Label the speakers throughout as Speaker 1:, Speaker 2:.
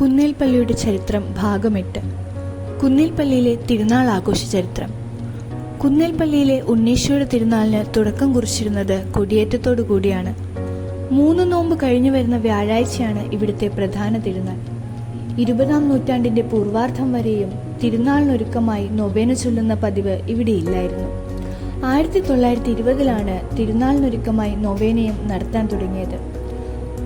Speaker 1: കുന്നേൽപ്പള്ളിയുടെ ചരിത്രം ഭാഗം എട്ട്. കുന്നേൽപ്പള്ളിയിലെ തിരുനാൾ ആഘോഷ ചരിത്രം. കുന്നേൽപ്പള്ളിയിലെ ഉണ്ണീശ്വര തിരുനാളിന് തുടക്കം കുറിച്ചിരുന്നത് കൊടിയേറ്റത്തോടു കൂടിയാണ്. മൂന്ന് നോമ്പ് കഴിഞ്ഞു വരുന്ന വ്യാഴാഴ്ചയാണ് ഇവിടുത്തെ പ്രധാന തിരുനാൾ. ഇരുപതാം നൂറ്റാണ്ടിന്റെ പൂർവാർദ്ധം വരെയും തിരുനാളിനൊരുക്കമായി നൊവേന ചൊല്ലുന്ന പതിവ് ഇവിടെ ഇവിടെയില്ലായിരുന്നു. ആയിരത്തി തൊള്ളായിരത്തി ഇരുപതിലാണ് തിരുനാളിനൊരുക്കമായി നൊവേനയും നടത്താൻ തുടങ്ങിയത്.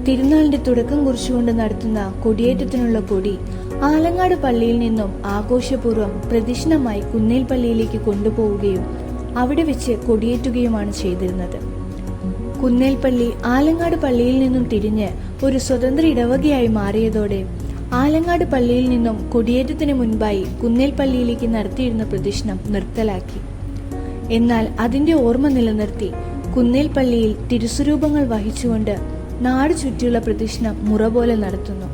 Speaker 1: തിരുനാളിന്റെ തുടക്കം കുറിച്ചുകൊണ്ട് നടത്തുന്ന കൊടിയേറ്റത്തിനുള്ള കൊടി ആലങ്ങാട് പള്ളിയിൽ നിന്നും ആഘോഷപൂർവം പ്രദക്ഷിണമായി കുന്നേൽ പള്ളിയിലേക്ക് കൊണ്ടുപോവുകയും അവിടെ വെച്ച് കൊടിയേറ്റുകയുമാണ് ചെയ്തിരുന്നത്. കുന്നേൽപ്പള്ളി ആലങ്ങാട് പള്ളിയിൽ നിന്നും തിരിഞ്ഞ് ഒരു സ്വതന്ത്ര ഇടവകയായി മാറിയതോടെ ആലങ്ങാട് പള്ളിയിൽ നിന്നും കൊടിയേറ്റത്തിന് മുൻപായി കുന്നേൽ പള്ളിയിലേക്ക് നടത്തിയിരുന്ന പ്രദക്ഷിണം നിർത്തലാക്കി. എന്നാൽ അതിന്റെ ഓർമ്മ നിലനിർത്തി കുന്നേൽപ്പള്ളിയിൽ തിരുസ്വരൂപങ്ങൾ വഹിച്ചുകൊണ്ട് നാട് ചുറ്റിയുള്ള പ്രദക്ഷിണം മുറ പോലെ നടത്തുന്നു.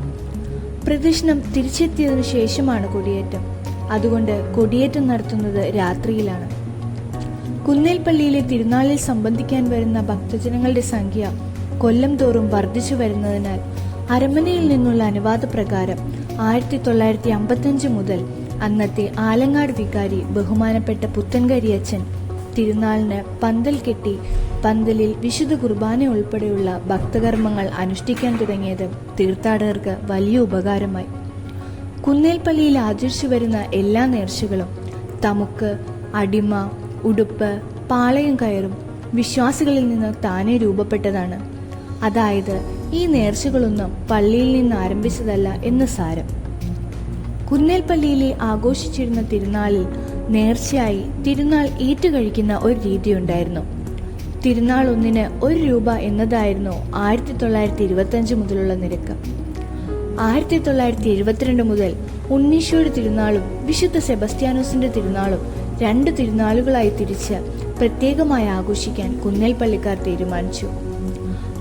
Speaker 1: പ്രദക്ഷിണം തിരിച്ചെത്തിയതിനു ശേഷമാണ് കൊടിയേറ്റം. അതുകൊണ്ട് കൊടിയേറ്റം നടത്തുന്നത് രാത്രിയിലാണ്. കുന്നേൽപ്പള്ളിയിലെ തിരുനാളിൽ സംബന്ധിക്കാൻ വരുന്ന ഭക്തജനങ്ങളുടെ സംഖ്യ കൊല്ലം തോറും വർദ്ധിച്ചു വരുന്നതിനാൽ അരമനയിൽ നിന്നുള്ള അനുവാദ പ്രകാരം ആയിരത്തി തൊള്ളായിരത്തി അമ്പത്തഞ്ച് മുതൽ അന്നത്തെ ആലങ്ങാട് വികാരി ബഹുമാനപ്പെട്ട പുത്തൻകരിയച്ചൻ തിരുനാളിന് പന്തൽ കെട്ടി പന്തലിൽ വിശുദ്ധ കുർബാന ഉൾപ്പെടെയുള്ള ഭക്തകർമ്മങ്ങൾ അനുഷ്ഠിക്കാൻ തുടങ്ങിയത് തീർത്ഥാടകർക്ക് വലിയ ഉപകാരമായി. കുന്നേൽപ്പള്ളിയിൽ ആചരിച്ചു വരുന്ന എല്ലാ നേർച്ചകളും തമുക്ക് അടിമ ഉടുപ്പ് പാളയം കയറും വിശ്വാസികളിൽ നിന്ന് താനെ രൂപപ്പെട്ടതാണ്. അതായത് ഈ നേർച്ചകളൊന്നും പള്ളിയിൽ നിന്ന് ആരംഭിച്ചതല്ല എന്ന് സാരം. കുന്നേൽപ്പള്ളിയിലെ ആഘോഷിച്ചിരുന്ന തിരുനാളിൽ നേർച്ചയായി തിരുനാൾ ഈറ്റുകഴിക്കുന്ന ഒരു രീതി ഉണ്ടായിരുന്നു തിരുനാൾ ഒന്നിന് ഒരു രൂപ എന്നതായിരുന്നു ആയിരത്തി തൊള്ളായിരത്തി ഇരുപത്തഞ്ച് മുതലുള്ള നിരക്ക്. ആയിരത്തി തൊള്ളായിരത്തി എഴുപത്തിരണ്ട് മുതൽ ഉണ്ണീശോയുടെ തിരുനാളും വിശുദ്ധ സെബസ്ത്യാനോസിന്റെ തിരുനാളും രണ്ട് തിരുനാളുകളായി തിരിച്ച് പ്രത്യേകമായി ആഘോഷിക്കാൻ കുന്നേൽപ്പള്ളിക്കാർ തീരുമാനിച്ചു.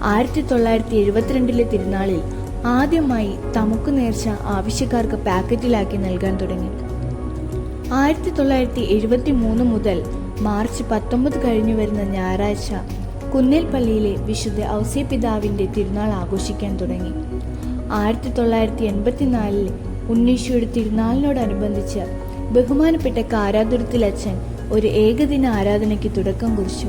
Speaker 1: ആയിരത്തി തൊള്ളായിരത്തി എഴുപത്തിരണ്ടിലെ തിരുനാളിൽ ആദ്യമായി തമുക്ക് നേർച്ച ആവശ്യക്കാർക്ക് പാക്കറ്റിലാക്കി നൽകാൻ തുടങ്ങി. ആയിരത്തി തൊള്ളായിരത്തി എഴുപത്തി മൂന്ന് മുതൽ മാർച്ച് പത്തൊമ്പത് കഴിഞ്ഞു വരുന്ന ഞായറാഴ്ച കുന്നേൽപ്പള്ളിയിലെ വിശുദ്ധ ഔസേ പിതാവിന്റെ തിരുനാൾ ആഘോഷിക്കാൻ തുടങ്ങി. ആയിരത്തി തൊള്ളായിരത്തി എൺപത്തിനാലിൽ ഉണ്ണീശോയുടെ തിരുനാളിനോടനുബന്ധിച്ച് ബഹുമാനപ്പെട്ട കാരാതുരത്തിൽ അച്ഛൻ ഒരു ഏകദിന ആരാധനയ്ക്ക് തുടക്കം കുറിച്ചു.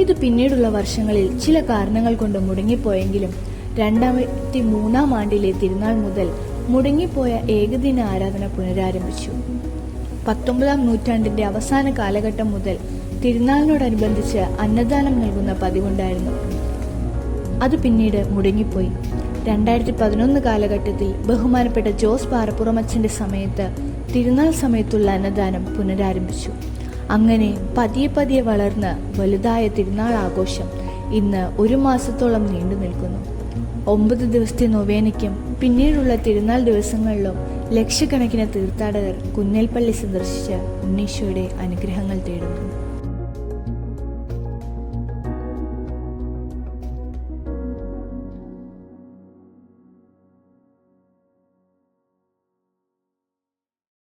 Speaker 1: ഇത് പിന്നീടുള്ള വർഷങ്ങളിൽ ചില കാരണങ്ങൾ കൊണ്ട് മുടങ്ങിപ്പോയെങ്കിലും രണ്ടായിരത്തി മൂന്നാം ആണ്ടിലെ തിരുനാൾ മുതൽ മുടങ്ങിപ്പോയ ഏകദിന ആരാധന പുനരാരംഭിച്ചു. പത്തൊമ്പതാം നൂറ്റാണ്ടിന്റെ അവസാന കാലഘട്ടം മുതൽ തിരുനാളിനോടനുബന്ധിച്ച് അന്നദാനം നൽകുന്ന പതിവുണ്ടായിരുന്നു. അത് പിന്നീട് മുടങ്ങിപ്പോയി. രണ്ടായിരത്തി പതിനൊന്ന് കാലഘട്ടത്തിൽ ബഹുമാനപ്പെട്ട ജോസ് പാറപ്പുറമച്ചന്റെ സമയത്ത് തിരുനാൾ സമയത്തുള്ള അന്നദാനം പുനരാരംഭിച്ചു. അങ്ങനെ പതിയെ പതിയെ വളർന്ന് വലുതായ തിരുനാൾ ആഘോഷം ഇന്ന് ഒരു മാസത്തോളം നീണ്ടു നിൽക്കുന്നു ഒമ്പത് ദിവസത്തെ നൊവേനയ്ക്കും പിന്നീടുള്ള തിരുനാൾ ദിവസങ്ങളിലും ലക്ഷക്കണക്കിന് തീർത്ഥാടകർ കുന്നേൽപ്പള്ളി സന്ദർശിച്ച് ഉണ്ണീശോയുടെ അനുഗ്രഹങ്ങൾ തേടുന്നു.